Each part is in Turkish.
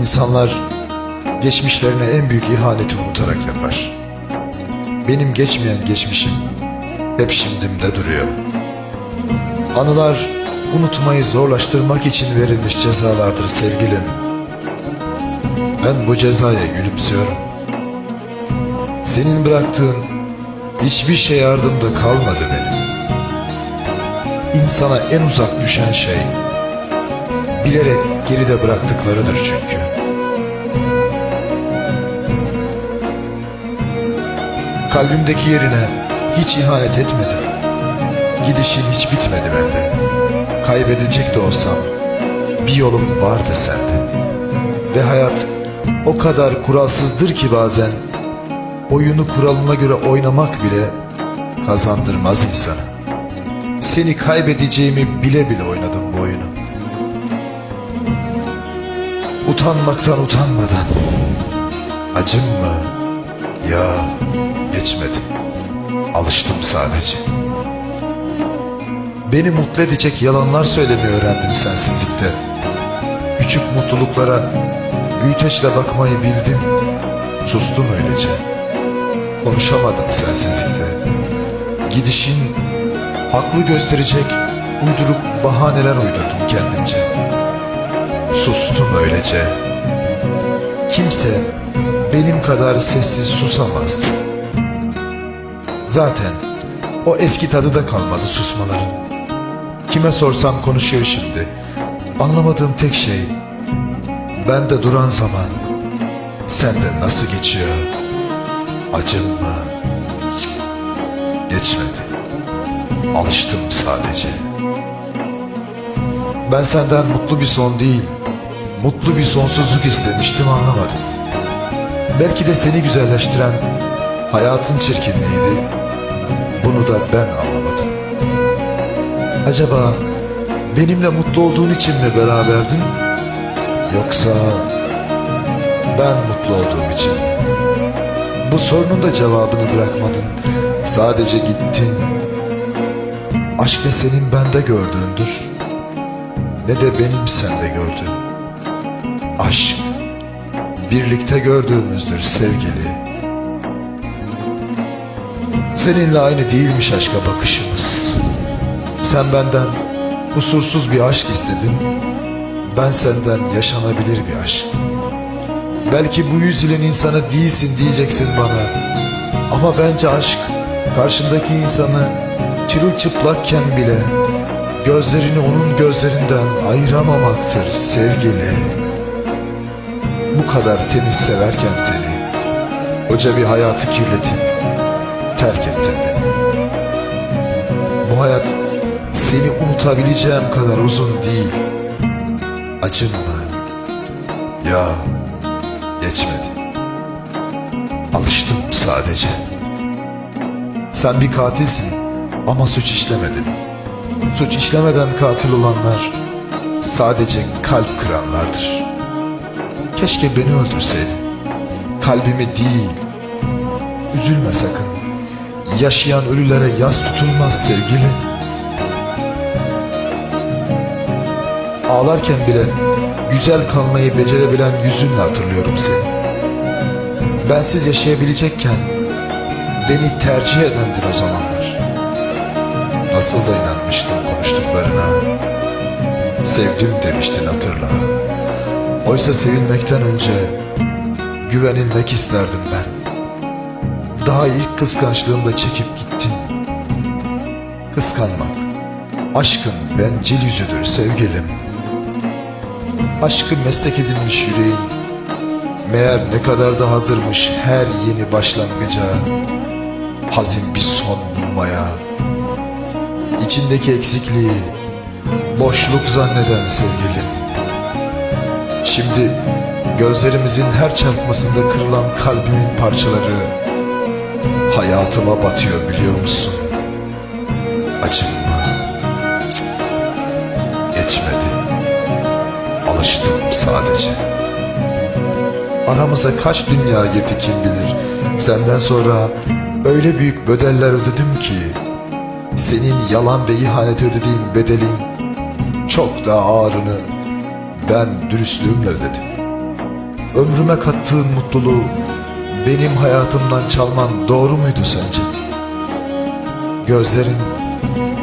İnsanlar geçmişlerine en büyük ihaneti unutarak yapar. Benim geçmeyen geçmişim hep şimdimde duruyor. Anılar unutmayı zorlaştırmak için verilmiş cezalardır sevgilim. Ben bu cezaya gülümsüyorum. Senin bıraktığın hiçbir şey yardımda kalmadı benim. İnsana en uzak düşen şey bilerek geride bıraktıklarıdır çünkü. Kalbimdeki yerine hiç ihanet etmedim. Gidişin hiç bitmedi bende. Kaybedecek de olsam bir yolum vardı sende. Ve hayat o kadar kuralsızdır ki bazen oyunu kuralına göre oynamak bile kazandırmaz insana. Seni kaybedeceğimi bile bile oynadım bu Utanmaktan utanmadan. Acım mı? Ya geçmedi. Alıştım sadece. Beni mutlu edecek yalanlar söylemeyi öğrendim sensizlikte. Küçük mutluluklara büyüteçle bakmayı bildim. Sustum öylece. Konuşamadım sensizlikte. Gidişin haklı gösterecek uydurup bahaneler uydurdum kendimce. Sustum öylece. Kimse benim kadar sessiz susamazdı. Zaten o eski tadı da kalmadı susmaların. Kime sorsam konuşuyor şimdi. Anlamadığım tek şey bende duran zaman sende nasıl geçiyor? Acım mı? Geçmedi. Alıştım sadece. Ben senden mutlu bir son değil, mutlu bir sonsuzluk istemiştim anlamadım. Belki de seni güzelleştiren hayatın çirkinliğiydi. Bunu da ben anlamadım. Acaba benimle mutlu olduğun için mi beraberdin? Yoksa ben mutlu olduğum için mi? Bu sorunun da cevabını bırakmadın. Sadece gittin. Aşk ne senin bende gördüğündür ne de benim sende gördüğüm. Aşk birlikte gördüğümüzdür sevgili. Seninle aynı değilmiş aşka bakışımız. Sen benden kusursuz bir aşk istedin. Ben senden yaşanabilir bir aşk. Belki bu yüzyılın insanı değilsin diyeceksin bana. Ama bence aşk karşındaki insanı çırılçıplakken bile gözlerini onun gözlerinden ayıramamaktır sevgili. Bu kadar temiz severken seni koca bir hayatı kirletip terk ettin beni. Bu hayat seni unutabileceğim kadar uzun değil. Acım mı? Ya geçmedi. Alıştım sadece. Sen bir katilsin ama suç işlemedin. Suç işlemeden katil olanlar sadece kalp kıranlardır. Keşke beni öldürseydin. Kalbimi değil. Üzülme sakın. Yaşayan ölülere yas tutulmaz sevgili. Ağlarken bile güzel kalmayı becerebilen yüzünle hatırlıyorum seni. Bensiz yaşayabilecekken beni tercih edendin o zamanlar. Nasıl da inanmıştım konuştuklarına. Sevdim demiştin hatırla. Oysa sevilmekten önce güvenilmek isterdim ben. Daha ilk kıskançlığımda çekip gittin. Kıskanmak, aşkın bencil yüzüdür sevgilim. Aşkı meslek edilmiş yüreğin, meğer ne kadar da hazırmış her yeni başlangıca, hazin bir son bulmaya. İçindeki eksikliği, boşluk zanneden sevgilim. Şimdi gözlerimizin her çarpmasında kırılan kalbimin parçaları hayatıma batıyor biliyor musun? Cık. Geçmedi. Alıştım sadece. Aramıza kaç dünya girdi kim bilir. Senden sonra öyle büyük bedeller ödedim ki senin yalan ve ihanet ödediğin bedelin çok daha ağırını ben dürüstlüğümle ödedim. ömrüme kattığın mutluluğu benim hayatımdan çalman doğru muydu sence? Gözlerin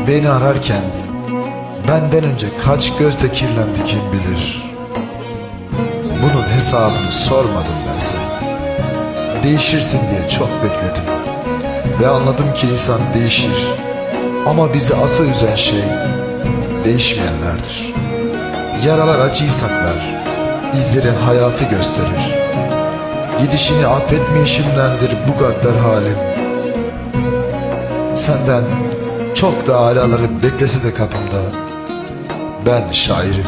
beni ararken benden önce kaç gözde kirlendi kim bilir. Bunun hesabını sormadım ben sana. Değişirsin diye çok bekledim. Ve anladım ki insan değişir. Ama bizi asıl üzen şey değişmeyenlerdir. Yaralar acıyı saklar, izleri hayatı gösterir. Gidişini affetmeyişimdendir bu gaddar halim. Senden çok da alaları beklese de kapımda. Ben şairim,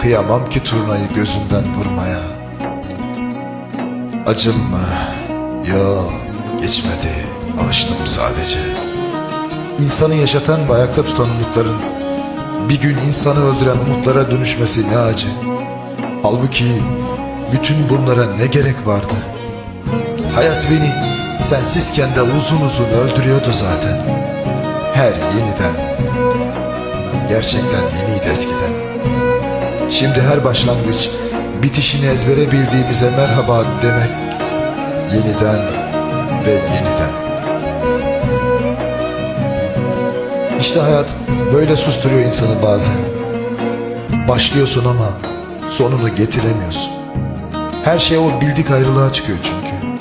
kıyamam ki turnayı gözünden vurmaya. Acım mı? Yok, geçmedi, alıştım sadece. İnsanı yaşatan ve ayakta tutan umutların bir gün insanı öldüren umutlara dönüşmesi ne acı. Halbuki bütün bunlara ne gerek vardı? Hayat beni sensizken de uzun uzun öldürüyordu zaten. Her yeniden. Gerçekten yeniydi eskiden. Şimdi her başlangıç bitişini ezbere bildiğimize merhaba demek yeniden ve yeniden. İşte hayat böyle susturuyor insanı bazen. Başlıyorsun ama sonunu getiremiyorsun. Her şey o bildik ayrılığa çıkıyor çünkü.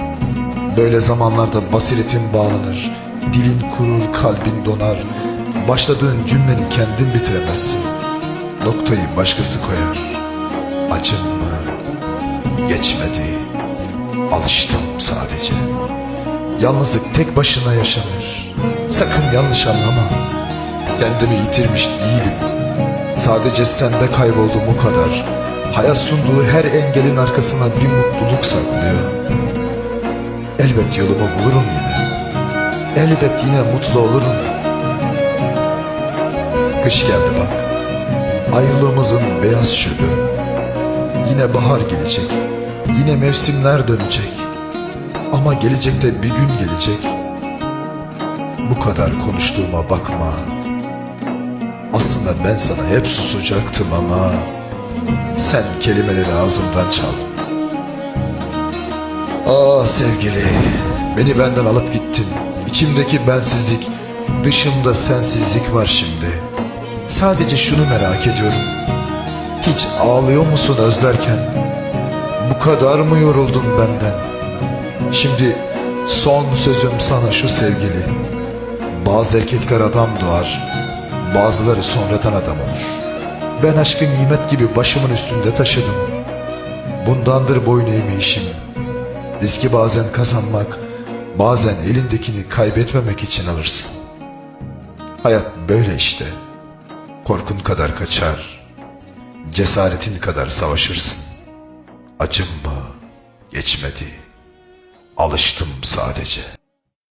Böyle zamanlarda basiretin bağlanır, dilin kurur, kalbin donar. Başladığın cümleni kendin bitiremezsin. Noktayı başkası koyar. Acın mı? Geçmedi. Alıştım sadece. Yalnızlık tek başına yaşanır. Sakın yanlış anlama. Kendimi yitirmiş değilim. Sadece sende kayboldum o kadar. Hayat sunduğu her engelin arkasına bir mutluluk saklıyor. Elbet yolumu bulurum yine. Elbet yine mutlu olurum. Kış geldi bak. Ayrılığımızın beyaz çölü. Yine bahar gelecek. Yine mevsimler dönecek. Ama gelecekte bir gün gelecek. Bu kadar konuştuğuma bakma. Aslında ben sana hep susacaktım ama sen kelimeleri ağzımdan çaldın. Ah sevgili, beni benden alıp gittin. İçimdeki bensizlik, dışımda sensizlik var şimdi. Sadece şunu merak ediyorum. Hiç ağlıyor musun özlerken? Bu kadar mı yoruldun benden? Şimdi son sözüm sana şu sevgili. Bazı erkekler adam doğar, bazıları sonradan adam olur. Ben aşkı nimet gibi başımın üstünde taşıdım. Bundandır boyun eğmeyişim. Riski bazen kazanmak, bazen elindekini kaybetmemek için alırsın. Hayat böyle işte. Korkun kadar kaçar, cesaretin kadar savaşırsın. Acım mı? Geçmedi. Alıştım sadece.''